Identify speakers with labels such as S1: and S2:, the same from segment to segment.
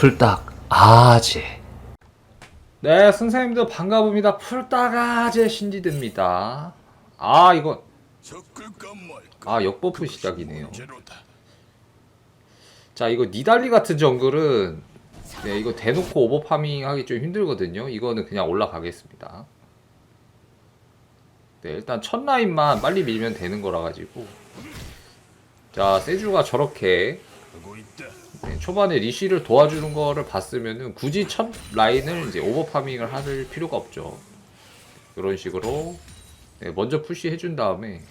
S1: 풀딱 아재. 네 선생님들 반가웁니다. 풀딱 아재 신지드입니다. 아 이거 아 역버프 시작이네요. 자 이거 니달리 같은 정글은 네 이거 대놓고 오버파밍 하기 좀 힘들거든요. 이거는 그냥 올라가겠습니다. 네 일단 첫 라인만 빨리 밀면 되는 거라 가지고. 자 세주가 저렇게 네, 초반에 리시를 도와주는 거를 봤으면은 굳이 첫 라인을 이제 오버파밍을 할 필요가 없죠. 이런 식으로 네, 먼저 푸시 해준 다음에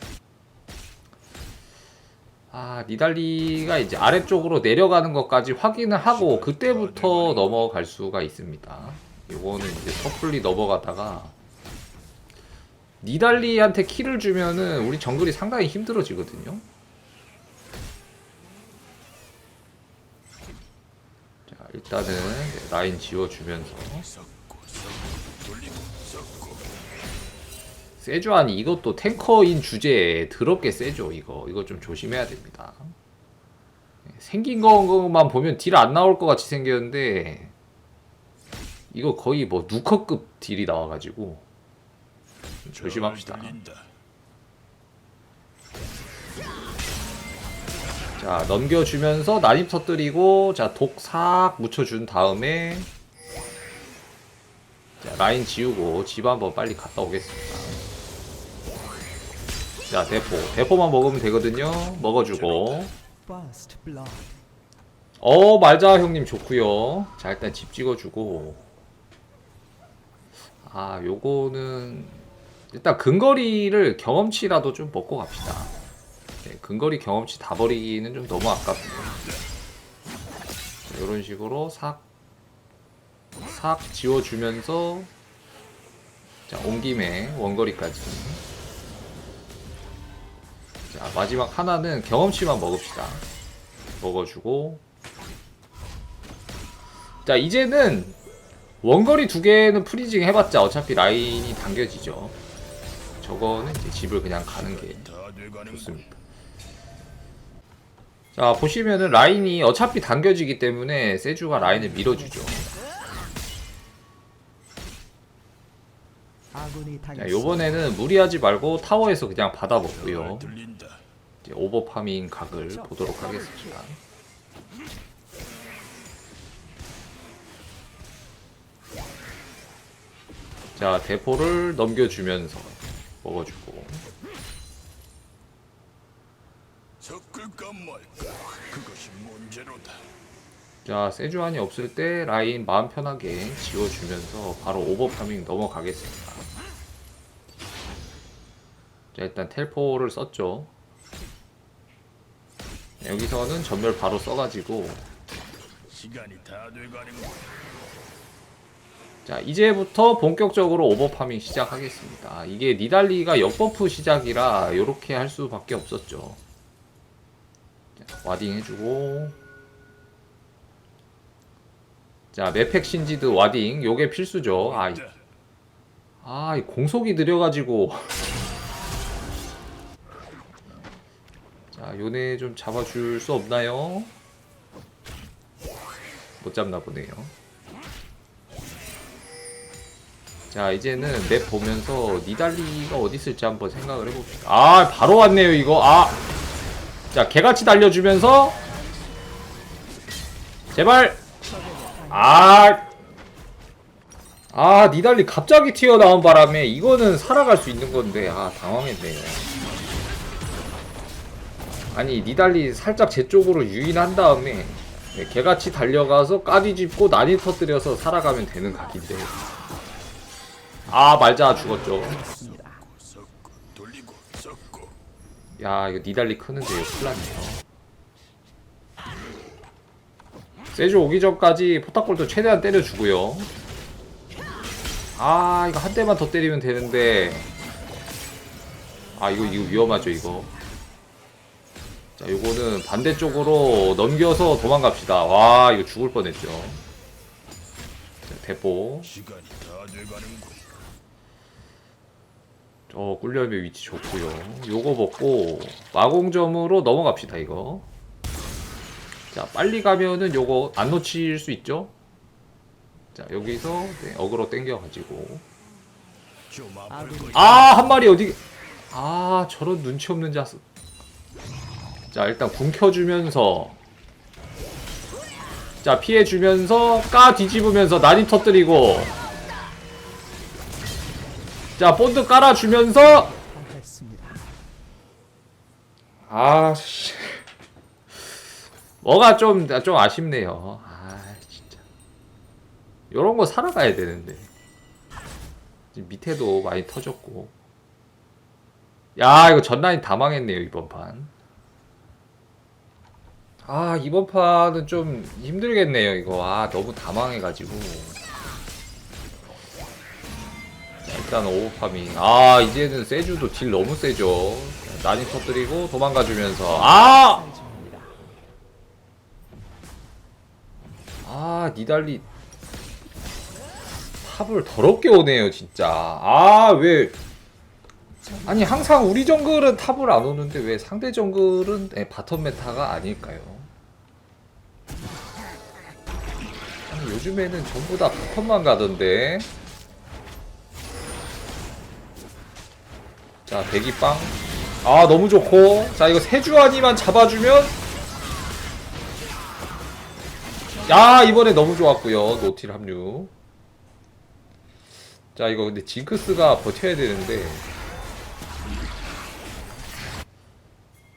S1: 아 니달리가 이제 아래쪽으로 내려가는 것까지 확인을 하고 그때부터 넘어갈 수가 있습니다. 이거는 이제 섣불리 넘어가다가 니달리한테 킬을 주면은 우리 정글이 상당히 힘들어지거든요 자 일단은 네, 라인 지워주면서. 세주아니 이것도 탱커인 주제에 더럽게 세죠 이거. 이거 좀 조심해야 됩니다. 네, 생긴 것만 보면 딜 안 나올 것 같이 생겼는데 이거 거의 뭐 누커급 딜이 나와가지고 좀 조심합시다 자 넘겨주면서 난입 터뜨리고 자 독 싹 묻혀준 다음에 자 라인 지우고 집 한번 빨리 갔다 오겠습니다. 자 대포. 대포만 먹으면 되거든요. 먹어주고. 어 말자 형님 좋구요. 자 일단 집 찍어주고. 아 요거는 일단 근거리를 경험치라도 좀 먹고 갑시다 네, 근거리 경험치 다 버리기는 좀 너무 아깝네요. 이런 식으로 싹 싹 지워주면서 자 온 김에 원거리까지. 자 마지막 하나는 경험치만 먹읍시다. 먹어주고. 자 이제는 원거리 두 개는 프리징 해봤자 어차피 라인이 당겨지죠. 저거는 이제 집을 그냥 가는 게 좋습니다 자 보시면은 라인이 어차피 당겨지기 때문에 세주가 라인을 밀어주죠. 자. 요번에는 무리하지 말고 타워에서 그냥 받아먹고요. 이제 오버파밍 각을 보도록 하겠습니다. 자 대포를 넘겨주면서 먹어주고
S2: 섞을까 말까? 그것이 문제로다.
S1: 자 세주안이 없을 때 라인 마음 편하게 지워주면서 바로 오버파밍 넘어가겠습니다. 자 일단 텔포를 썼죠. 여기서는 전멸 바로 써가지고.
S2: 시간이 다 돼가는군.
S1: 자 이제부터 본격적으로 오버파밍 시작하겠습니다. 이게 니달리가 역버프 시작이라 이렇게 할 수밖에 없었죠. 자, 와딩 해주고 자 매팩 신지드 와딩 요게 필수죠 아, 이- 아, 이 공속이 느려가지고. 자, 요네 좀 잡아줄 수 없나요? 못 잡나 보네요. 자, 이제는 맵 보면서 니달리가 어디 있을지 한번 생각을 해봅시다. 아, 바로 왔네요, 이거. 아. 자, 개같이 달려주면서. 제발. 아. 아 니달리 갑자기 튀어나온 바람에 이거는 살아갈 수 있는 건데 아 당황했네요 아니 니달리 살짝 제 쪽으로 유인한 다음에 네, 개같이 달려가서 까디 짚고 난이 터뜨려서 살아가면 되는 각인데 아 말자 죽었죠
S3: 당했습니다.
S2: 섞고 돌리고 섞고
S1: 야 이거 니달리 크는데요 큰일났네요 세주 오기 전까지 포탑골도 최대한 때려주고요. 아 이거 한 대만 더 때리면 되는데. 아 이거 이거 위험하죠 이거. 자 요거는 반대쪽으로 넘겨서 도망갑시다. 와 이거 죽을 뻔했죠. 자, 대포 저 꿀려의 위치 좋고요. 요거 먹고 마공점으로 넘어갑시다 이거. 자자 빨리 가면은 요거 안 놓칠 수 있죠? 자 여기서 네, 어그로 땡겨가지고.
S2: 아
S1: 한 마리 어디 아 저런 눈치 없는 자스. 자 일단 궁 켜주면서. 자 피해주면서 까 뒤집으면서 난입 터뜨리고 자 본드 깔아주면서. 아 씨. 뭐가 좀 좀 아쉽네요. 아 진짜. 요런 거 살아가야 되는데. 밑에도 많이 터졌고. 야 이거 전라인 다 망했네요 이번 판. 아 이번 판은 좀 힘들겠네요 이거. 아 너무 다 망해가지고 일단 오버파밍 아 이제는 세주도 딜 너무 세죠 난이 터뜨리고 도망가주면서 아! 아 니달리 탑을 더럽게 오네요 진짜 아왜 아니 항상 우리 정글은 탑을 안 오는데 왜 상대 정글은 네, 바텀 메타가 아닐까요? 아니, 요즘에는 전부 다 바텀만 가던데. 자 대기빵. 아 너무 좋고. 자 이거 세주환이만 잡아주면. 야 이번에 너무 좋았고요 노틸 합류. 자 이거 근데 징크스가 버텨야 되는데.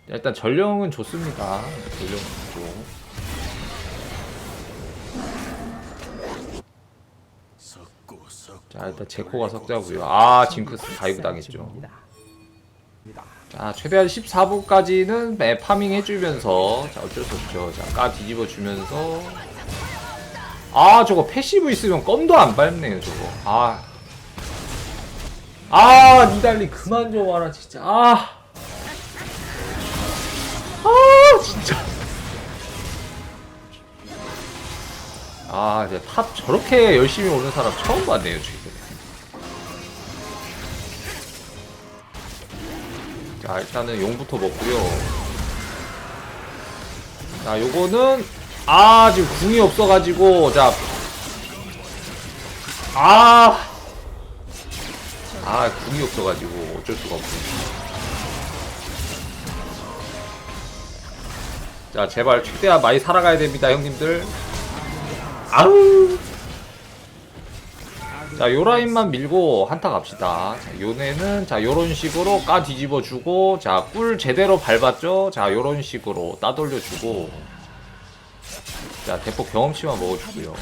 S1: 자, 일단 전령은 좋습니다. 전령 좋고. 자 일단 제코가 석자고요. 아 징크스 다이브 당했죠. 자 최대한 14부까지는 매 파밍 해주면서 자 어쩔 수 없죠. 자 까 뒤집어 주면서 아 저거 패시브 있으면 껌도 안 밟네요 저거. 아. 아 니달리 그만 좀 와라 진짜. 아. 아 진짜. 아, 이제 탑 저렇게 열심히 오는 사람 처음 봤네요, 지금. 자, 일단은 용부터 먹고요. 자, 요거는 아, 지금 궁이 없어 가지고 자 아. 아, 궁이 없어 가지고 어쩔 수가 없어. 자, 제발 최대한 많이 살아가야 됩니다, 형님들. 아우. 자, 요 라인만 밀고 한타 갑시다. 자, 요네는 자, 요런 식으로 까 뒤집어 주고 자, 꿀 제대로 밟았죠? 자, 요런 식으로 따돌려 주고 자, 대폭 경험치만 먹어 주고요.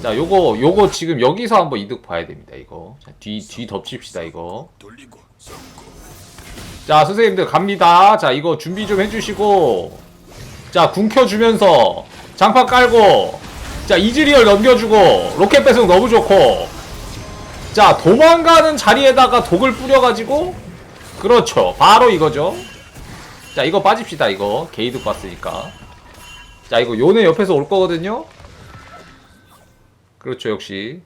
S1: 자, 요거 요거 지금 여기서 한번 이득 봐야 됩니다, 이거. 자, 뒤 뒤 덮칩시다, 이거. 자, 선생님들 갑니다. 자, 이거 준비 좀 해 주시고. 자, 궁 켜 주면서 장판 깔고. 자, 이즈리얼 넘겨주고. 로켓 배송 너무 좋고. 자, 도망가는 자리에다가 독을 뿌려가지고. 그렇죠. 바로 이거죠. 자, 이거 빠집시다, 이거. 게이드 봤으니까. 자, 이거 요네 옆에서 올 거거든요. 그렇죠, 역시.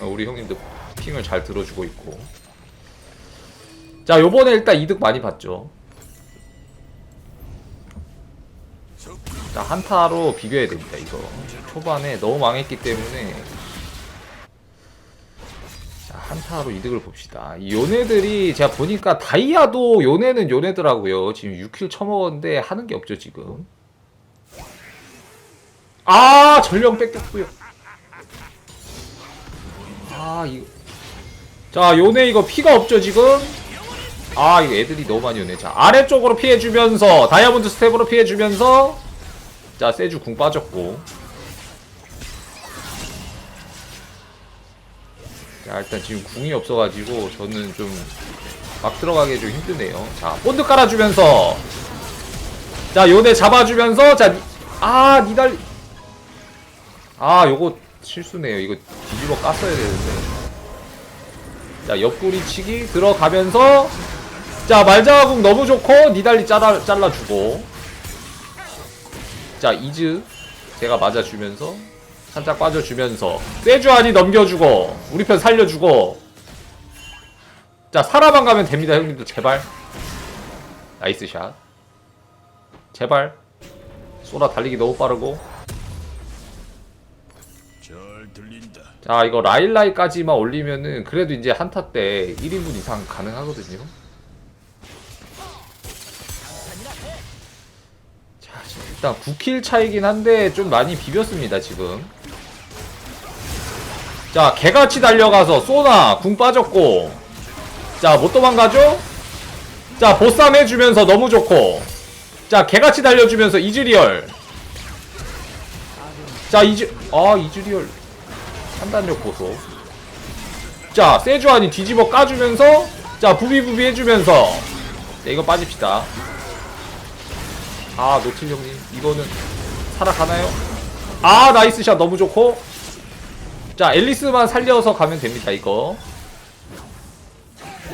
S1: 어, 우리 형님도 핑을 잘 들어주고 있고. 자, 요번에 일단 이득 많이 봤죠. 자, 한타로 비벼야 됩니다, 이거. 초반에 너무 망했기 때문에. 자, 한타로 이득을 봅시다. 이 요네들이 제가 보니까 다이아도 요네는 요네더라고요. 지금 6킬 쳐먹었는데 하는 게 없죠, 지금. 아, 전령 뺏겼고요. 아, 이거. 자, 요네 이거 피가 없죠, 지금? 아 이거 애들이 너무 많이 오네 자 아래쪽으로 피해주면서 다이아몬드 스텝으로 피해주면서 자 세주 궁 빠졌고. 자 일단 지금 궁이 없어가지고 저는 좀 막 들어가기 좀 힘드네요. 자 본드 깔아주면서. 자 요네 잡아주면서. 자아 니달리 아 요거 실수네요. 이거 뒤집어 깠어야 되는데. 자 옆구리 치기 들어가면서. 자 말자궁 너무 좋고 니달리 잘라, 잘라주고 자 이즈. 제가 맞아주면서 살짝 빠져주면서. 세주안이 넘겨주고 우리 편 살려주고. 자 사라만 가면 됩니다 형님들. 제발. 나이스 샷. 제발. 소라 달리기 너무 빠르고. 자 이거 라일라이까지만 올리면은 그래도 이제 한타 때 1인분 이상 가능하거든요 일단 9킬 차이긴 한데 좀 많이 비볐습니다 지금 자 개같이 달려가서 쏘나 궁 빠졌고 자 못 도망가죠? 자 보쌈 해주면서 너무 좋고 자 개같이 달려주면서 이즈리얼 자 이즈 아 이즈리얼 판단력 보소. 자, 세주안이 뒤집어 까주면서, 자, 부비부비 해주면서, 자, 이거 빠집시다. 아, 노틸 형님, 이거는 살아가나요? 아, 나이스 샷 너무 좋고. 자, 앨리스만 살려서 가면 됩니다, 이거.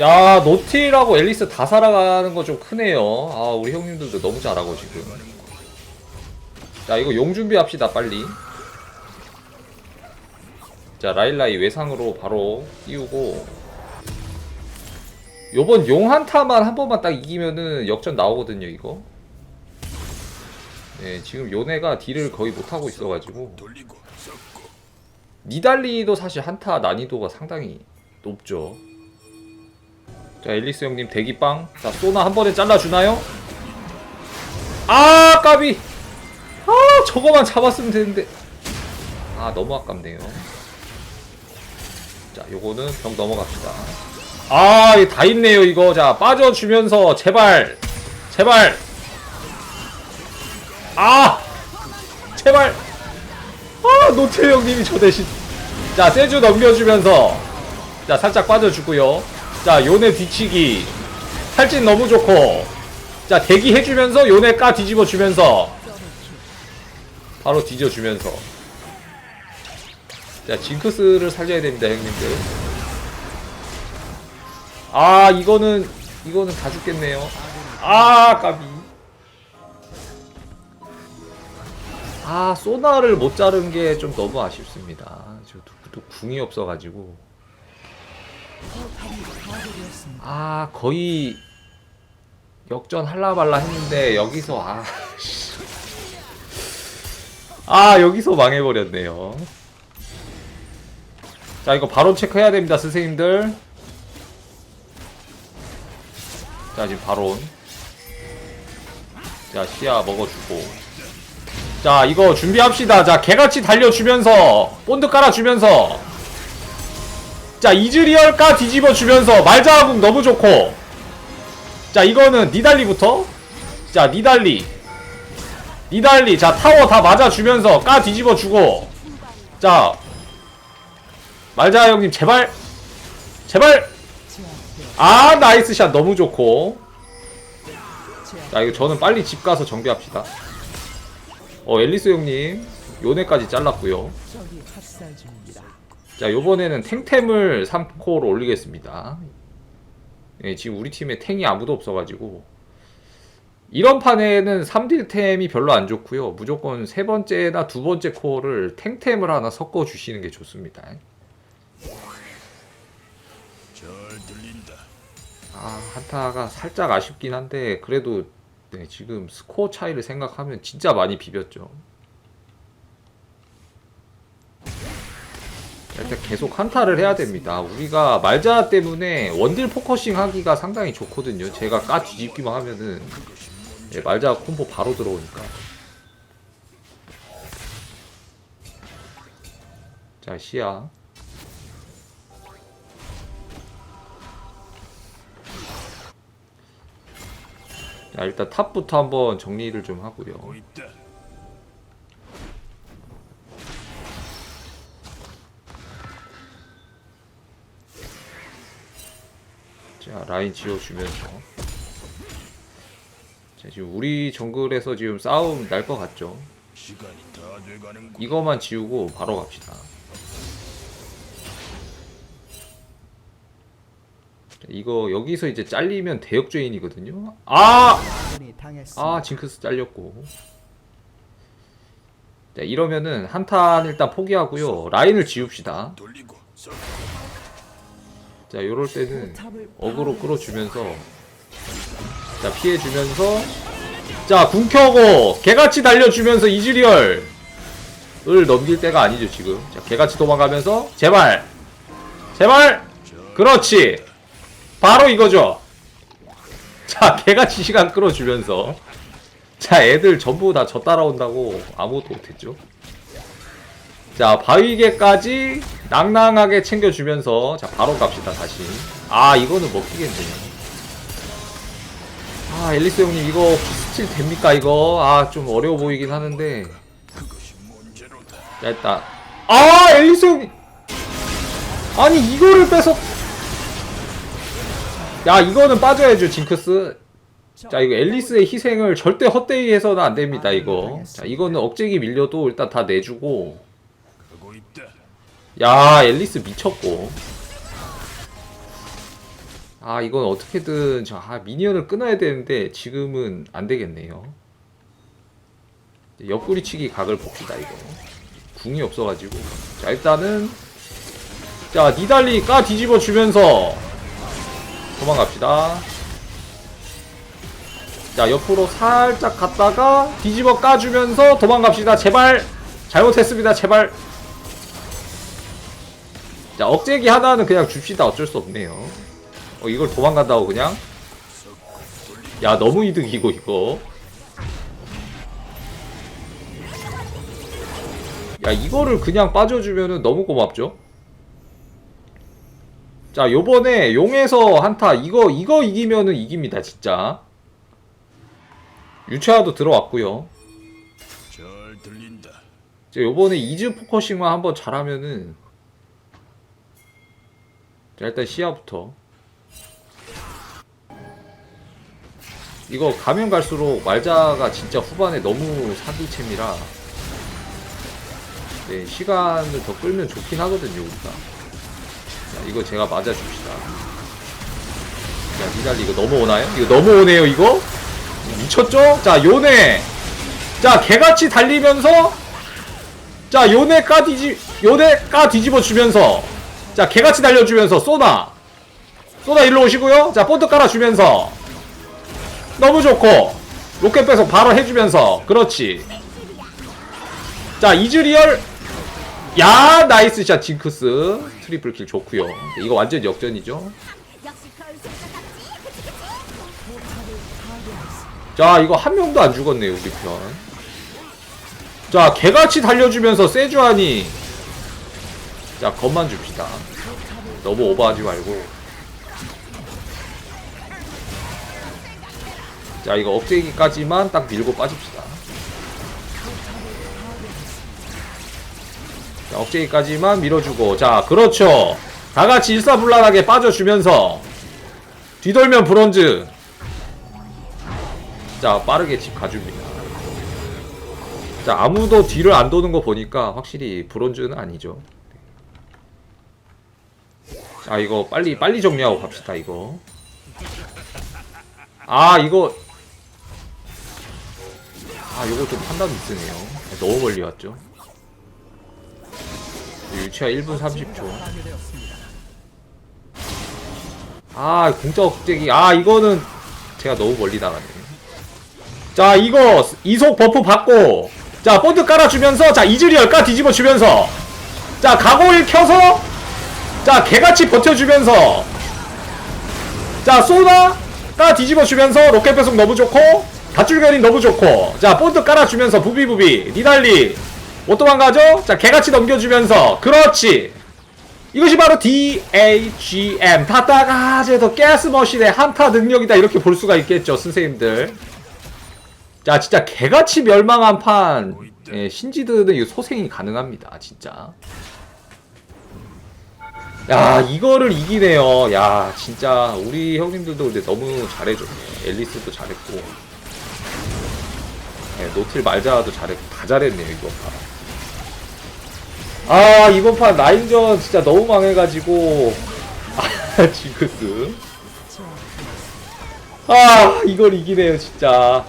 S1: 야, 노틸하고 앨리스 다 살아가는 거 좀 크네요. 아, 우리 형님들도 너무 잘하고, 지금. 자, 이거 용 준비합시다, 빨리. 자 라일라이 외상으로 바로 띄우고 요번 용 한타만 한 번만 딱 이기면은 역전 나오거든요 이거 네 지금 요네가 딜을 거의 못하고 있어가지고. 니달리도 사실 한타 난이도가 상당히 높죠. 자 앨리스 형님 대기빵. 자 소나 한 번에 잘라주나요? 아 까비! 아 저거만 잡았으면 되는데. 아 너무 아깝네요. 자 요거는 병 넘어갑시다. 아 이거 다 있네요 이거. 자 빠져주면서 제발 제발 아! 제발. 아 노태 형님이 저 대신. 자 세주 넘겨주면서. 자 살짝 빠져주고요. 자 요네 뒤치기. 탈진 너무 좋고. 자 대기 해주면서 요네 까 뒤집어 주면서. 바로 뒤져주면서. 자 징크스를 살려야 됩니다 형님들. 아 이거는 이거는 다 죽겠네요. 아 까비 아 소나를 못 자른 게 좀 너무 아쉽습니다. 저 누구도 궁이 없어가지고. 아 거의 역전 할라발라 했는데 여기서 아, 씨. 아 여기서 망해버렸네요. 자 이거 바로 체크해야 됩니다 선생님들. 자 지금 바론 자 시야 먹어주고 자 이거 준비합시다. 자 개같이 달려주면서 본드 깔아주면서. 자 이즈리얼 까 뒤집어주면서 말자국 너무 좋고. 자 이거는 니달리부터. 자 니달리. 니달리. 자 타워 다 맞아주면서 까 뒤집어주고. 자 말자 형님 제발. 제발. 아 나이스 샷 너무 좋고. 자 이거 저는 빨리 집 가서 정비합시다 어 앨리스 형님 요네까지 잘랐고요. 자 요번에는 탱템을 3코어로 올리겠습니다. 예, 지금 우리 팀에 탱이 아무도 없어가지고. 이런 판에는 3딜템이 별로 안 좋고요. 무조건 세 번째나 두 번째 코어를 탱템을 하나 섞어 주시는 게 좋습니다.
S2: 잘 들린다.
S1: 아 한타가 살짝 아쉽긴 한데 그래도 네, 지금 스코어 차이를 생각하면 진짜 많이 비볐죠. 일단 계속 한타를 해야 됩니다. 우리가 말자 때문에 원딜 포커싱 하기가 상당히 좋거든요. 제가 까 뒤집기만 하면은 네, 말자 콤보 바로 들어오니까. 자 시야. 자 일단 탑부터 한번 정리를 좀 하고요. 자 라인 지어주면서 자 지금 우리 정글에서 지금 싸움 날 것 같죠? 이거만 지우고 바로 갑시다. 이거 여기서 이제 잘리면 대역죄인이거든요. 아! 아 징크스 잘렸고. 자 이러면은 한탄 일단 포기하고요. 라인을 지웁시다. 자 요럴 때는 어그로 끌어주면서 자 피해주면서 자, 궁 켜고 개같이 달려주면서 이즈리얼을 넘길 때가 아니죠, 지금. 자, 개같이 도망가면서 제발. 제발. 그렇지. 바로 이거죠. 자, 개같이 시간 끌어주면서 자, 애들 전부 다 저 따라온다고 아무것도 못했죠. 자, 바위개까지 낭낭하게 챙겨주면서 자, 바로 갑시다, 다시. 아, 이거는 먹히겠네요. 아, 앨리스 형님, 이거 스틸 됩니까, 이거? 아, 좀 어려워 보이긴 하는데. 자, 일단. 아, 앨리스 형님! 아니, 이거를 뺏어. 야, 이거는 빠져야죠, 징크스. 자, 이거 앨리스의 희생을 절대 헛되이 해서는 안 됩니다, 이거. 자, 이거는 억제기 밀려도 일단 다 내주고. 야, 앨리스 미쳤고. 아, 이건 어떻게든, 저, 아, 미니언을 끊어야 되는데, 지금은 안 되겠네요. 옆구리치기 각을 봅시다, 이거. 궁이 없어가지고. 자, 일단은, 자, 니달리 까 뒤집어 주면서, 도망갑시다. 자, 옆으로 살짝 갔다가, 뒤집어 까주면서 도망갑시다. 제발! 잘못했습니다, 제발! 자 억제기 하나는 그냥 줍시다 어쩔 수 없네요 어 이걸 도망간다고 그냥 야 너무 이득이고 이거 야 이거를 그냥 빠져주면은 너무 고맙죠 자 요번에 용에서 한타 이거 이거 이기면은 이깁니다 진짜. 유채화도 들어왔고요.
S2: 잘 들린다.
S1: 자, 요번에 이즈 포커싱만 한번 잘하면은. 자 일단 시야부터. 이거 가면 갈수록 말자가 진짜 후반에 너무 사기챔이라. 네, 시간을 더 끌면 좋긴 하거든요 우리가 자 이거 제가 맞아줍시다. 자 니달리 이거 넘어오나요? 이거 넘어오네요 이거? 미쳤죠? 자 요네! 자 개같이 달리면서 자 요네 까 뒤지 요네 까 뒤집어 주면서 자 개같이 달려주면서 쏘나. 쏘나 일로 오시고요. 자 본드 깔아 주면서. 너무 좋고 로켓 배속 바로 해주면서. 그렇지. 자 이즈리얼. 야 나이스 샷 징크스 트리플 킬 좋고요 이거 완전 역전이죠 자 이거 한 명도 안 죽었네요 우리 편. 자 개같이 달려주면서 세주안이 자 겁만 줍시다. 너무 오버하지 말고. 자 이거 억제기까지만 딱 밀고 빠집시다. 자 억제기까지만 밀어주고. 자 그렇죠. 다 같이 일사불란하게 빠져주면서 뒤돌면 브론즈. 자 빠르게 집 가줍니다. 자 아무도 뒤를 안 도는 거 보니까 확실히 브론즈는 아니죠. 자 이거 빨리 빨리 정리하고 갑시다 이거. 아 이거. 아 이거 좀 판단이 쓰네요. 너무 멀리 왔죠 유치아 1분 30초. 아 공짜 억제기. 아 이거는 제가 너무 멀리 나갔네. 자 이거 이속 버프 받고 자 본드 깔아주면서 자 이즈리얼 까 뒤집어 주면서 자 가고일 켜서 자 개같이 버텨주면서 자 소나 까 뒤집어 주면서 로켓 배속 너무 좋고 밧줄결이 너무 좋고 자 본드 깔아주면서 부비부비 니달리 못 도망가죠 자 개같이 넘겨주면서. 그렇지. 이것이 바로 DAGM 타타가제도 가스머신의 한타 능력이다. 이렇게 볼 수가 있겠죠 선생님들. 자 진짜 개같이 멸망한 판. 예, 신지드는 이 소생이 가능합니다 진짜. 야 이거를 이기네요. 야 진짜 우리 형님들도 근데 너무 잘해줬네요 앨리스도 잘했고. 예, 노틸 말자도 잘했고 다 잘했네요 판 아 이번 판 라인전 진짜 너무 망해가지고. 아 징크스. 아 이걸 이기네요 진짜